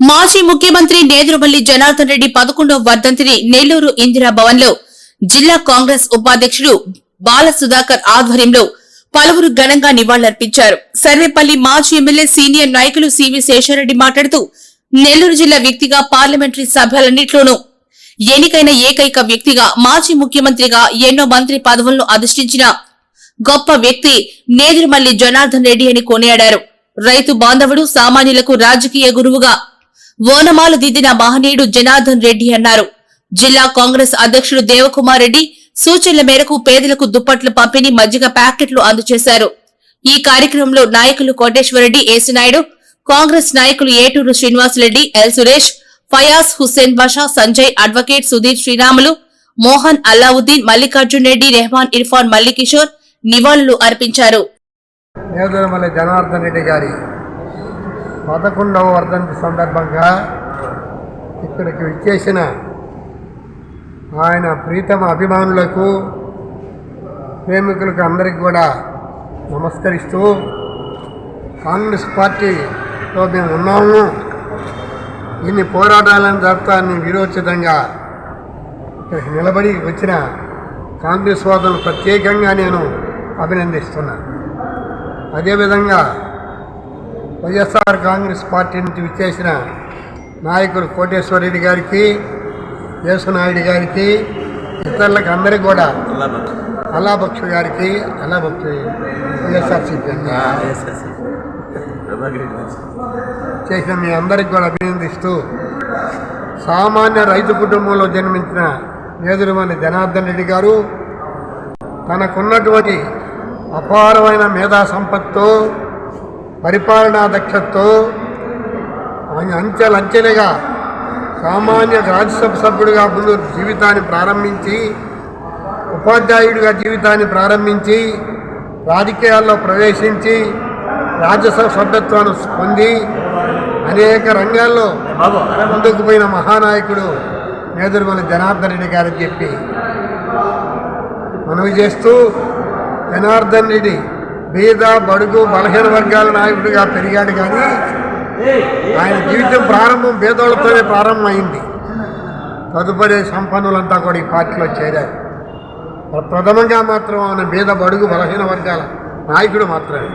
మాజీ ముఖ్యమంత్రి నేదురుమల్లి జనార్దన్ రెడ్డి పదకొండవ వర్ధంతిని నెల్లూరు ఇందిరా భవన్లో జిల్లా కాంగ్రెస్ ఉపాధ్యక్షుడు బాల సుధాకర్ ఆధ్వర్యంలో పలువురు ఘనంగా నివాళులర్పించారు. సర్వేపల్లి మాజీ ఎమ్మెల్యే సీనియర్ నాయకులు సివి శేషారెడ్డి మాట్లాడుతూ నెల్లూరు జిల్లా వ్యక్తిగా పార్లమెంటరీ సభ్యులన్నింటిలోనూ ఎన్నికైన ఏకైక వ్యక్తిగా మాజీ ముఖ్యమంత్రిగా ఎన్నో మంత్రి పదవులను అధిష్ఠించిన గొప్ప వ్యక్తి నేదురుమల్లి జనార్దన్ రెడ్డి అని కొనియాడారు. రైతు బాంధవుడు సామాన్యులకు రాజకీయ గురువుగా ఓనమాలు దిద్దిన మహనీయుడు జనార్దన్ రెడ్డి అన్నారు. జిల్లా కాంగ్రెస్ అధ్యక్షుడు దేవకుమార్ రెడ్డి సూచనల మేరకు పేదలకు దుప్పట్లు పంపిణీ మజ్జిగ ప్యాకెట్లు అందజేశారు. ఈ కార్యక్రమంలో నాయకులు కోటేశ్వరరెడ్డి ఏసునాయుడు కాంగ్రెస్ నాయకులు ఏటూరు శ్రీనివాసరెడ్డి ఎల్ సురేష్ ఫయాజ్ హుస్సేన్ బాషా సంజయ్ అడ్వకేట్ సుధీర్ శ్రీరాములు మోహన్ అల్లావుద్దీన్ మల్లికార్జున్ రెడ్డి రెహమాన్ ఇర్ఫాన్ మల్లికిషోర్ నివాళులు అర్పించారు. జనార్దన్ రెడ్డి గారి పదకొండవ వర్ధంతి సందర్భంగా ఇక్కడికి విచ్చేసిన ఆయన ప్రీతమ అభిమానులకు ప్రేమికులకు అందరికి కూడా నమస్కరిస్తూ కాంగ్రెస్ పార్టీలో మేము ఉన్నాము. ఇన్ని పోరాటాలను జరుపుతాన్ని విరోచితంగా ఇక్కడికి నిలబడి వచ్చిన కాంగ్రెస్ వాదులను ప్రత్యేకంగా నేను అభినందిస్తున్నాను అదేవిధంగా వైఎస్ఆర్ కాంగ్రెస్ పార్టీ నుంచి విచ్చేసిన నాయకులు కోటేశ్వరరెడ్డి గారికి యేసునాయుడు గారికి ఇతరులకు అందరికీ కూడా అల్లాబక్ష గారికి అల్లాబక్ష వైఎస్ఆర్సీపీ చేసిన మీ అందరికి కూడా అభినందిస్తూ సామాన్య రైతు కుటుంబంలో జన్మించిన నేదురుమల్లి జనార్దన్ రెడ్డి గారు తనకున్నటువంటి అపారమైన మేధా సంపత్తో పరిపాలనా దక్షతతో ఆయన అంచెలంచెలుగా సామాన్య రాజ్యసభ సభ్యుడిగా ముందు జీవితాన్ని ప్రారంభించి ఉపాధ్యాయుడిగా జీవితాన్ని ప్రారంభించి రాజకీయాల్లో ప్రవేశించి రాజ్యసభ సభ్యత్వాన్ని పొంది అనేక రంగాల్లో ముందుకు పోయిన మహానాయకుడు నేదురుమల జనార్దన్ రెడ్డి గారని చెప్పి మనవి చేస్తూ జనార్దన్ రెడ్డి బీద బడుగు బలహీన వర్గాల నాయకుడిగా పెరిగాడు కానీ ఆయన జీవితం ప్రారంభం పేదోళ్ళతోనే ప్రారంభమైంది. తదుపరి సంపన్నులంతా కూడా ఈ పార్టీలో చేరారు. ప్రథమంగా మాత్రం ఆయన బీద బడుగు బలహీన వర్గాల నాయకుడు మాత్రమే.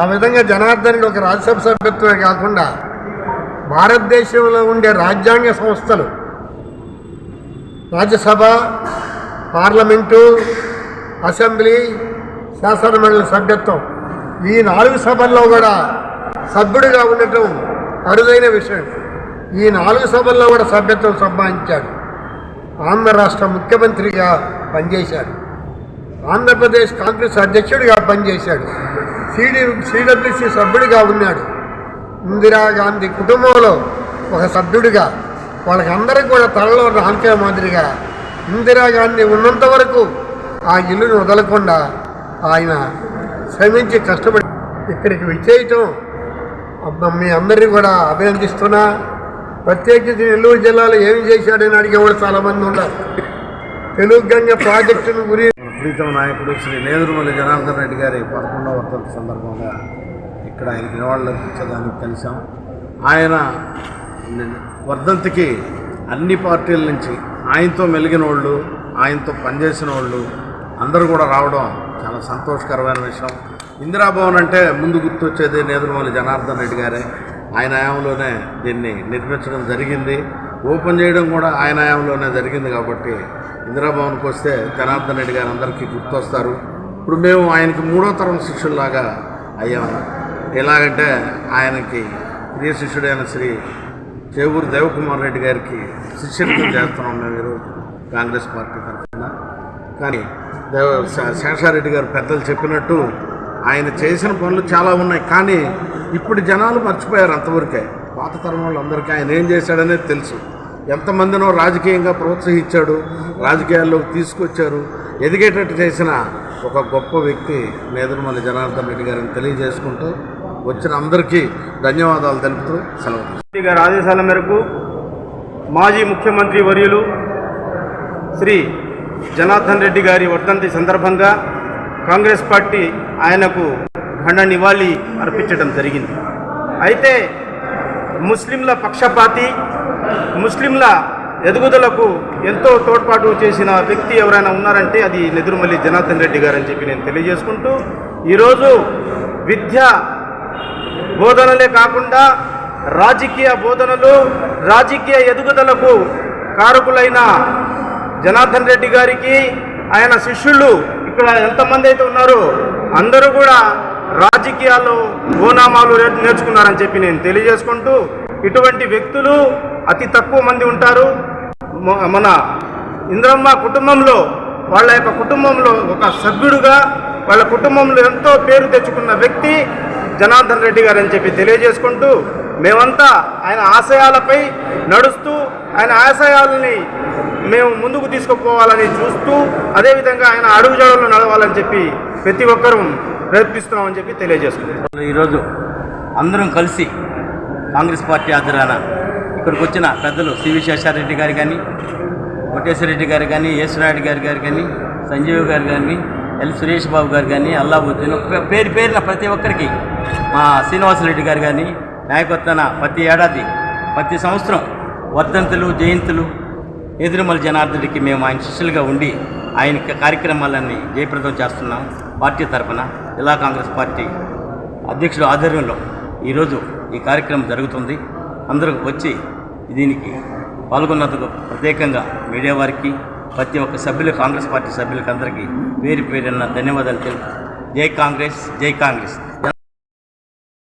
ఆ విధంగా జనార్దనుడు ఒక రాజ్యసభ సభ్యత్వమే కాకుండా భారతదేశంలో ఉండే రాజ్యాంగ సంస్థలు రాజ్యసభ పార్లమెంటు అసెంబ్లీ శాసనమండలి సభ్యత్వం. ఈ నాలుగు సభల్లో కూడా సభ్యుడిగా ఉండటం అరుదైన విషయం. ఈ నాలుగు సభల్లో కూడా సభ్యత్వం సంపాదించాడు. ఆంధ్ర రాష్ట్ర ముఖ్యమంత్రిగా పనిచేశాడు. ఆంధ్రప్రదేశ్ కాంగ్రెస్ అధ్యక్షుడిగా పనిచేశాడు. సిడి సిడబ్ల్యూసి సభ్యుడిగా ఉన్నాడు. ఇందిరాగాంధీ కుటుంబంలో ఒక సభ్యుడిగా వాళ్ళకందరికీ కూడా తలలో రాంకే మాదిరిగా ఇందిరాగాంధీ ఉన్నంత వరకు ఆ ఇల్లును వదలకుండా ఆయన శ్రమించి కష్టపడి ఇక్కడికి విచ్చేయటం. మీ అందరినీ కూడా అభినందిస్తున్నా. ప్రత్యేకించి నెల్లూరు జిల్లాలో ఏమి చేశాడని అడిగేవాడు చాలామంది ఉన్నారు. తెలుగు గంగ ప్రాజెక్టును గురి నాయకుడు శ్రీ నేదురుమల్లి జనార్దన్ రెడ్డి గారి పదకొండవ వర్ధంతి సందర్భంగా ఇక్కడ ఆయన నివాళులు అర్పించడానికి కలిసాం ఆయన వర్ధంతికి అన్ని పార్టీల నుంచి ఆయనతో మెలిగిన వాళ్ళు ఆయనతో పనిచేసిన వాళ్ళు అందరూ కూడా రావడం చాలా సంతోషకరమైన విషయం. ఇందిరాభవన్ అంటే ముందు గుర్తొచ్చేది నేదురుమల్లి జనార్దన్ రెడ్డి గారే. ఆయన హయాంలోనే దీన్ని నిర్మించడం జరిగింది. ఓపెన్ చేయడం కూడా ఆయన హయాంలోనే జరిగింది కాబట్టి ఇందిరాభవన్కి వస్తే జనార్దన్ రెడ్డి గారు అందరికీ గుర్తొస్తారు. ఇప్పుడు మేము ఆయనకి మూడో తరం శిష్యుల్లాగా అయ్యాము ఎలాగంటే ఆయనకి ప్రియ శిష్యుడైన శ్రీ చేవూరు దేవకుమార్ రెడ్డి గారికి శిష్యుడిగా చేస్తున్నాం మేము ఈరోజు కాంగ్రెస్ పార్టీ తరఫున. కానీ దేవ శేషారెడ్డి గారు పెద్దలు చెప్పినట్టు ఆయన చేసిన పనులు చాలా ఉన్నాయి. కానీ ఇప్పుడు జనాలు మర్చిపోయారు అంతవరకే. పాత తరం వాళ్ళందరికీ ఆయన ఏం చేశాడనేది తెలుసు. ఎంతమందినో రాజకీయంగా ప్రోత్సహించాడు రాజకీయాల్లోకి తీసుకొచ్చారు. ఎదిగేటట్టు చేసిన ఒక గొప్ప వ్యక్తి నేదురుమల్లి జనార్దన్ రెడ్డి గారిని తెలియజేసుకుంటూ వచ్చిన అందరికీ ధన్యవాదాలు తెలుపుతూ సెలవు గారి ఆదేశాల మేరకు మాజీ ముఖ్యమంత్రి వర్యులు శ్రీ జనార్దన్ రెడ్డి గారి వర్ధంతి సందర్భంగా కాంగ్రెస్ పార్టీ ఆయనకు ఘన నివాళి అర్పించడం జరిగింది. అయితే ముస్లింల పక్షపాతి ముస్లింల ఎదుగుదలకు ఎంతో తోడ్పాటు చేసిన వ్యక్తి ఎవరైనా ఉన్నారంటే అది నెదురుమల్లి జనార్దన్ రెడ్డి గారు అని చెప్పి నేను తెలియజేసుకుంటూ ఈరోజు విద్య బోధనలే కాకుండా రాజకీయ బోధనలు రాజకీయ ఎదుగుదలకు కారకులైన జనార్దన్ రెడ్డి గారికి ఆయన శిష్యులు ఇక్కడ ఎంతమంది అయితే ఉన్నారో అందరూ కూడా రాజకీయాల్లో ఓనామాలు నేర్చుకున్నారని చెప్పి నేను తెలియజేసుకుంటూ ఇటువంటి వ్యక్తులు అతి తక్కువ మంది ఉంటారు. మన ఇంద్రమ్మ కుటుంబంలో వాళ్ళ యొక్క కుటుంబంలో ఒక సభ్యుడుగా వాళ్ళ కుటుంబంలో ఎంతో పేరు తెచ్చుకున్న వ్యక్తి జనార్దన్ రెడ్డి గారు అని చెప్పి తెలియజేసుకుంటూ మేమంతా ఆయన ఆశయాలపై నడుస్తూ ఆయన ఆశయాలని మేము ముందుకు తీసుకుపోవాలని చూస్తూ అదేవిధంగా ఆయన అడుగుజాడల్లో నడవాలని చెప్పి ప్రతి ఒక్కరూ ప్రయత్నిస్తున్నామని చెప్పి తెలియజేసుకుంటాం ఈరోజు అందరం కలిసి కాంగ్రెస్ పార్టీ ఆధ్వర్యాన ఇక్కడికి వచ్చిన పెద్దలు సివి శేషారెడ్డి గారు కానీ కోటేశ్వరరెడ్డి గారు కానీ యేసునాయుడు గారు గారు కానీ సంజీవ్ గారు కానీ ఎల్ సురేష్ బాబు గారు కానీ అల్లాబుద్దీన్ పేరు పేరున ప్రతి ఒక్కరికి మా శ్రీనివాసరెడ్డి గారు కానీ నాయకత్వాన ప్రతి ఏడాది ప్రతి సంవత్సరం వర్ధంతులు జయంతులు ఎదురుమల జనార్దనుడికి మేము ఆయన శిష్యులుగా ఉండి ఆయన కార్యక్రమాలన్నీ జయప్రదం చేస్తున్నాం. పార్టీ తరఫున జిల్లా కాంగ్రెస్ పార్టీ అధ్యక్షుడు ఆధ్వర్యంలో ఈరోజు ఈ కార్యక్రమం జరుగుతుంది. అందరూ వచ్చి దీనికి పాల్గొన్నందుకు ప్రత్యేకంగా మీడియా వారికి ప్రతి ఒక్క సభ్యులు కాంగ్రెస్ పార్టీ సభ్యులకి అందరికీ పేరు పేరున్న ధన్యవాదాలు తెలుపు జై కాంగ్రెస్ జై కాంగ్రెస్.